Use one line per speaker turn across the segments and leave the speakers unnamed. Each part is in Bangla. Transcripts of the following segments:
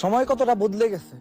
সময় কতটা বদলে গেছে?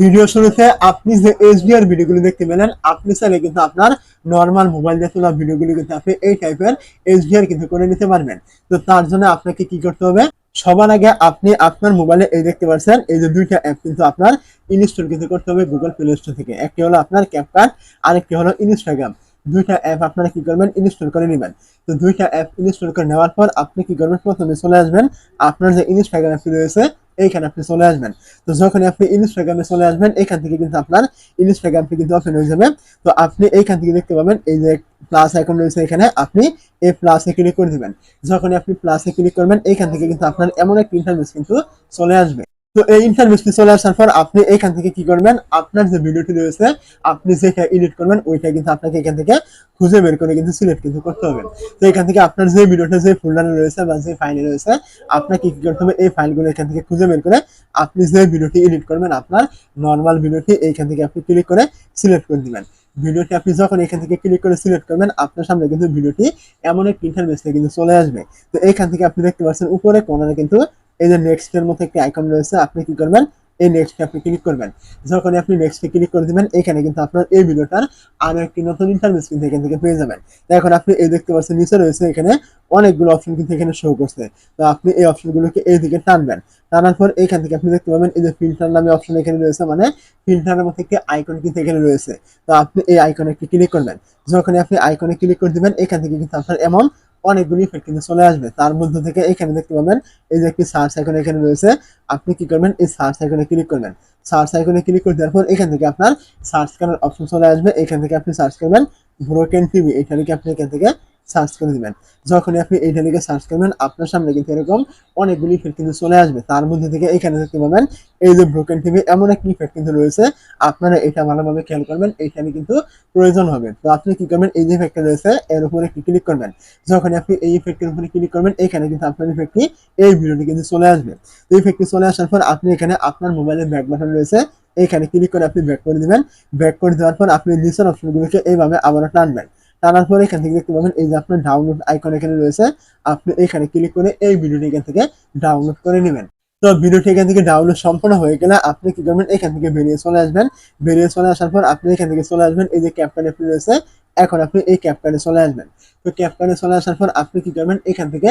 ভিডিও শুরুতে আপনি যে এইচডিআর ভিডিওগুলো দেখতে পেলেন, আপনি চাইলে কিন্তু আপনার নর্মাল মোবাইল দিয়ে তোলা ভিডিওগুলো কিন্তু আপনি এই টাইপের এইচডিআর কিন্তু করে নিতে পারবেন। তো তার জন্য আপনাকে কি করতে হবে? সবার আগে আপনি আপনার মোবাইলে এই দেখতে পাচ্ছেন, এই যে দুইটা অ্যাপ কিন্তু আপনার ইনস্টল কিন্তু করতে হবে গুগল প্লে স্টোর থেকে। একটি হলো আপনার ক্যাপকাট আরেকটি হলো ইনস্টাগ্রাম দুইটা অ্যাপ আপনারা কি করবেন? ইনস্টল করে নেবেন। তো দুইটা অ্যাপ ইনস্টল করে নেওয়ার পর আপনি কি করবেন? প্রথমে চলে আসবেন। আপনার যে ইনস্টাগ্রাম অ্যাপটি রয়েছে, এইখানে আপনি চলে আসবেন। তো যখন আপনি ইনস্টাগ্রামে চলে আসবেন, এখান থেকে কিন্তু আপনার ইনস্টাগ্রামটি কিন্তু ওপেন হয়ে যাবে। তো আপনি এইখান থেকে দেখতে পাবেন, এই যে প্লাস আইকন রয়েছে এখানে, আপনি এই প্লাসে ক্লিক করে দিবেন। যখন আপনি প্লাসে ক্লিক করবেন, এইখান থেকে কিন্তু আপনার এমন একটা ইন্টারভিউ কিন্তু চলে আসবে। তো এই ইন্টারভিউটি চলে আসার পর আপনি এখান থেকে কি করবেন? আপনার যে ভিডিওটি রয়েছে, আপনি যেটা এডিট করবেন, ওইটা কিন্তু আপনাকে এখান থেকে খুঁজে বের করে কিন্তু সিলেক্ট কিন্তু করতে হবে। তো এখান থেকে আপনার যে ভিডিওটা যে ফোল্ডারে রয়েছে বা যে ফাইলে রয়েছে, আপনাকে কি করতে হবে? এই ফাইলগুলো এখান থেকে খুঁজে বের করে আপনি যে ভিডিওটি এডিট করবেন, আপনার নর্মাল ভিডিওটি এইখান থেকে আপনি ক্লিক করে সিলেক্ট করে দিবেন। ভিডিওটি আপনি যখন এখান থেকে ক্লিক করে সিলেক্ট করবেন, আপনার সামনে কিন্তু ভিডিওটি এমন এক ইন্টারভেসে কিন্তু চলে আসবে। তো এইখান থেকে আপনি দেখতে পাচ্ছেন, উপরে কোনারে কিন্তু এই যে নেক্সট এর মতো একটি আইকন রয়েছে, আপনি কি করবেন? এই নেক্সটে আপনি ক্লিক করবেন। যখন আপনি নেক্সটে ক্লিক করে দিবেন, এখানে কিন্তু আপনার এই ভিডিওটার আরও একটি নতুন ইন্টারভিউ কিন্তু এখান থেকে পেয়ে যাবেন। এখন আপনি এই দেখতে পাচ্ছেন, নিচে রয়েছে এখানে অনেকগুলো অপশন কিন্তু এখানে শো করছে। তো আপনি এই অপশনগুলোকে এই দিকে টানবেন। টানার পর এখান থেকে আপনি দেখতে পাবেন, এই যে ফিল্টার নামে অপশন এখানে রয়েছে মানে ফিল্টারের মধ্যে একটি আইকন কিন্তু এখানে রয়েছে। তো আপনি এই আইকনে একটি ক্লিক করবেন। যখন আপনি আইকনে ক্লিক করে দিবেন, এখান থেকে কিন্তু আপনার এমন অনেকগুলি ইফেক্ট কিন্তু চলে আসবে। তার মধ্যে থেকে এখানে দেখতে পাবেন, এই যে একটি সার্চ আইকন এখানে রয়েছে, আপনি কি করবেন? এই সার্চ আইকনে ক্লিক করবেন। সার্চ আইকনে ক্লিক করে দেওয়ার পর এখান থেকে আপনার সার্চ করার অপশন চলে আসবে। এখান থেকে আপনি সার্চ করবেন ব্রোকেন টিভি এখানে কি আপনি এখান থেকে সার্চ করে দিবেন। যখনই আপনি এইটা লিখে সার্চ করবেন, আপনার সামনে কিন্তু এরকম অনেকগুলি ইফেক্ট কিন্তু চলে আসবে। তার মধ্যে থেকে এখানে দেখতে পাবেন, এই যে ব্রোকেন টিভি এমন একটি ইফেক্ট কিন্তু রয়েছে। আপনারা এটা ভালোভাবে খেয়াল করবেন এইখানে কিন্তু প্রয়োজন হবে। তো আপনি কি করবেন, এই যে ইফেক্টটা রয়েছে, এর উপরে একটি ক্লিক করবেন। যখন আপনি এই ইফেক্টের উপরে ক্লিক করবেন, এখানে কিন্তু আপনার ইফেক্টটি এই ভিডিওটি কিন্তু চলে আসবে। তো ইফেক্টটি চলে আসার পর আপনি এখানে আপনার মোবাইলের ব্যাক বাটন রয়েছে এইখানে ক্লিক করে আপনি ব্যাক করে দিবেন। ব্যাক করে দেওয়ার পর আপনি নিচের অপশনগুলোকে এইভাবে আবারও টানবেন। টানার পর এখান থেকে দেখতে পাবেন, এই যে আপনার ডাউনলোড আইকন এখানে রয়েছে, আপনি এখানে ক্লিক করে এই ভিডিওটি এখান থেকে ডাউনলোড করে নেবেন। তো ভিডিওটি এখান থেকে ডাউনলোড সম্পূর্ণ হয়ে গেলে আপনি কি করবেন, এখান থেকে বেরিয়ে চলে আসবেন। বেরিয়ে চলে আসার পর আপনি এখান থেকে চলে আসবেন, এই যে ক্যাপ্টেন অ্যাপটি রয়েছে এখন আপনি এই ক্যাপকার্ডে চলে আসবেন। তো ক্যাপকার্ডে চলে আসার পর আপনি কি করবেন? এখান থেকে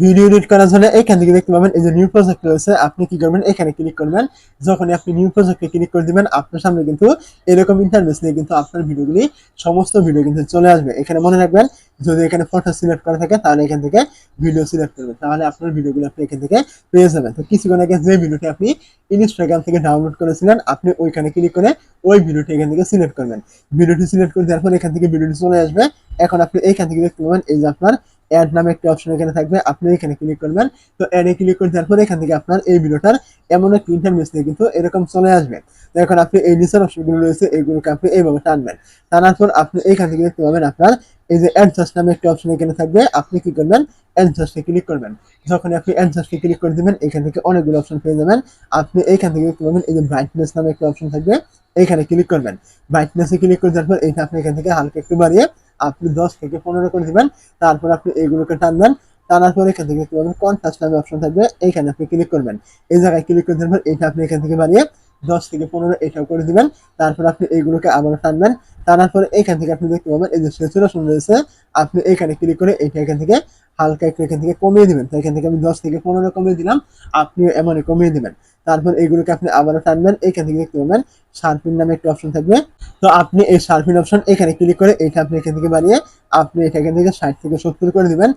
ভিডিও এডিট করার জন্য এখান থেকে দেখতে পাবেন এই যে নিউ প্রজেক্ট রয়েছে, আপনি কি করবেন? এখানে ক্লিক করবেন। যখনই আপনি নিউ প্রজেক্টে ক্লিক করে দিবেন, আপনার সামনে কিন্তু এরকম ইন্টারভেস নিয়ে কিন্তু আপনার ভিডিওগুলি সমস্ত ভিডিও কিন্তু চলে আসবে। এখানে মনে রাখবেন, যদি এখানে ফটো সিলেক্ট করা থাকে, তাহলে এখান থেকে ভিডিও সিলেক্ট করবেন। তাহলে আপনার ভিডিওগুলো আপনি এখান থেকে পেয়ে যাবেন। তো কিছুক্ষণ আগে যে ভিডিওটি আপনি ইনস্টাগ্রাম থেকে ডাউনলোড করেছিলেন, আপনি ওইখানে ক্লিক করে ওই ভিডিওটি এখান থেকে সিলেক্ট করবেন। ভিডিওটি সিলেক্ট করে দেওয়ার পর এখান থেকে ভিডিওটি চলে আসবে। এখন আপনি এইখান থেকে দেখতে পাবেন এই যে আপনার অ্যাড নামে একটি অপশন এখানে থাকবে, আপনি এখানে ক্লিক করবেন। তো অ্যাডে ক্লিক করে দেওয়ার পর এখান থেকে আপনার এই ভিডিওটার এমন একটা ইন্টারভিউ নিয়ে কিন্তু এরকম চলে আসবে। তো এখন আপনি এই নিচের অপশনগুলো রয়েছে এইগুলোকে আপনি এইভাবে টানবেন। টানার পর আপনি এইখান থেকে দেখতে পাবেন আপনার এই যে অ্যাডজাস্ট নামে একটা অপশন এখানে থাকবে, আপনি কি করবেন? অ্যাডজাস্টে ক্লিক করবেন। যখন আপনি অ্যাডজাস্টে ক্লিক করে দিবেন, এখান থেকে অনেকগুলো অপশন পেয়ে যাবেন। আপনি এইখান থেকে দেখতে পাবেন এই যে ব্রাইটনেস নামে একটি অপশন থাকবে এইখানে ক্লিক করবেন। ব্রাইটনেসে ক্লিক করে দেওয়ার পর এইটা আপনি এখান থেকে হালকা একটু বাড়িয়ে আপনি দশ থেকে পনেরো করে দিবেন, তারপর আপনি এইগুলোকে টানবেন টানার পর এখান থেকে দেখতে নামে অপশন থাকবে, এইখানে আপনি ক্লিক করবেন। এই জায়গায় ক্লিক করে পর এইটা আপনি এখান থেকে বাড়িয়ে দশ থেকে পনেরো এটাও করে দিবেন, তারপর আপনি এইগুলোকে আবার টানবেন টানার পরে এইখান থেকে আপনি দেখতে পাবেন, এই যে স্যাচুরেশন রয়েছে, আপনি এইখানে ক্লিক করে এইটা এখান থেকে হালকা একটু এখান থেকে কমিয়ে দিবেন, তো এখান থেকে আমি দশ থেকে পনেরো কমিয়ে দিলাম আপনি এমনই কমিয়ে দিবেন। তারপর এইগুলোকে আপনি আবারও টানবেন, এখান থেকে দেখতে পাবেন শার্পিন নামে একটা অপশন থাকবে। তো আপনি এই শার্পিন অপশন এখানে ক্লিক করে এইটা আপনি এখান থেকে বাড়িয়ে আপনি এটা এখান থেকে ষাট থেকে সত্তর করে দিবেন।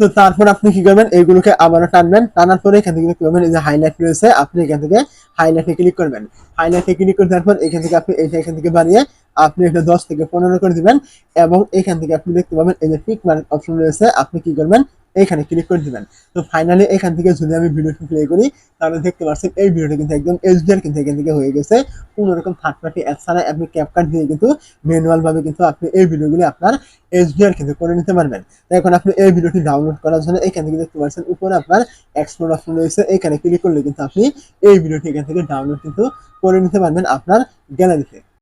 তো তারপর আপনি কি করবেন? এইগুলোকে আবারও টানবেন, টানার পরে এখান থেকে দেখতে পাবেন এই যে হাইলাইট রয়েছে, আপনি এখান থেকে হাইলাইটে ক্লিক করবেন। হাইলাইটে ক্লিক করে দেওয়ার পর এখান থেকে আপনি এইটা এখান থেকে বাড়িয়ে আপনি এটা দশ থেকে পনেরো করে দিবেন এবং এখান থেকে আপনি দেখতে পাবেন এই যে টিক মার্ক অপশন রয়েছে, আপনি কি করবেন? এখানে ক্লিক করে দিবেন। তো ফাইনালি এখান থেকে যদি আমি ভিডিওটি প্লে করি, তাহলে দেখতে পাচ্ছেন এই ভিডিওটা কিন্তু একদম এইচডিআর কিন্তু এখান থেকে হয়ে গেছে। কোনো রকম থার্ড পার্টি অ্যাপ ছাড়া আপনি ক্যাপকাট দিয়ে কিন্তু ম্যানুয়াল ভাবে কিন্তু আপনি এই ভিডিওগুলি আপনার এইচডিআর কিন্তু করে নিতে পারবেন। তো এখন আপনি এই ভিডিওটি ডাউনলোড করার জন্য এখান থেকে দেখতে পাচ্ছেন উপরে আপনার এক্সপ্লোর অপশন রয়েছে। এখানে ক্লিক করলে কিন্তু আপনি এই ভিডিওটি এখান থেকে ডাউনলোড কিন্তু করে নিতে পারবেন আপনার গ্যালারিতে